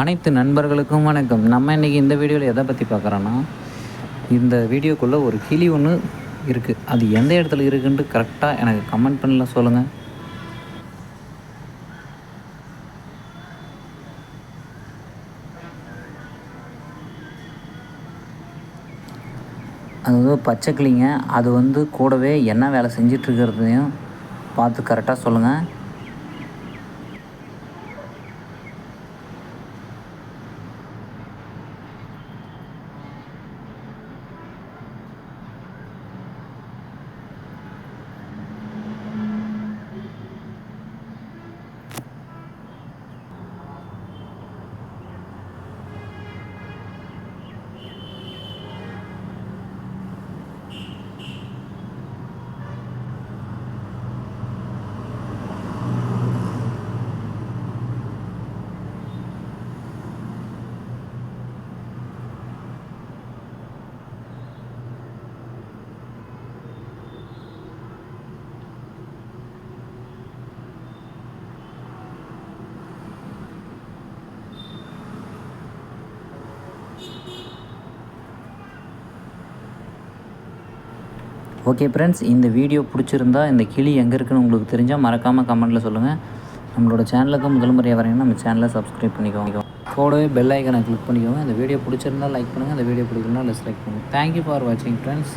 அனைத்து நண்பர்களுக்கும் வணக்கம். நம்ம இன்றைக்கி இந்த வீடியோவில் எதை பற்றி பார்க்குறோன்னா இந்த வீடியோக்குள்ளே ஒரு கிளி ஒன்று இருக்குது அது எந்த இடத்துல இருக்குன்ட்டு கரெக்டாக எனக்கு கமெண்ட் பண்ணல சொல்லுங்கள் அது வந்து பச்சை கிளிங்க. அது வந்து கூடவே என்ன வேலை செஞ்சிட்ருக்கிறதையும் பார்த்து கரெக்டாக சொல்லுங்கள் ஓகே ஃப்ரெண்ட்ஸ் இந்த வீடியோ பிடிச்சிருந்தா இந்த கிளி எங்கே இருக்குன்னு உங்களுக்கு தெரிஞ்சால் மறக்காமல் கமெண்ட்டில் சொல்லுங்கள் நம்மளோட சேனலுக்கு முதல் முறையாக வரீங்கன்னா நம்ம சேனலை சப்ஸ்கிரைப் பண்ணிக்கோங்க. கூடவே பெல் ஐக்கனை கிளிக் பண்ணிக்கோங்க. இந்த வீடியோ பிடிச்சிருந்தா லைக் பண்ணுங்கள் இந்த வீடியோ பிடிக்கலனா லைக் பண்ணுங்கள் தேங்க்யூ ஃபார் வாட்சிங் ஃப்ரெண்ட்ஸ்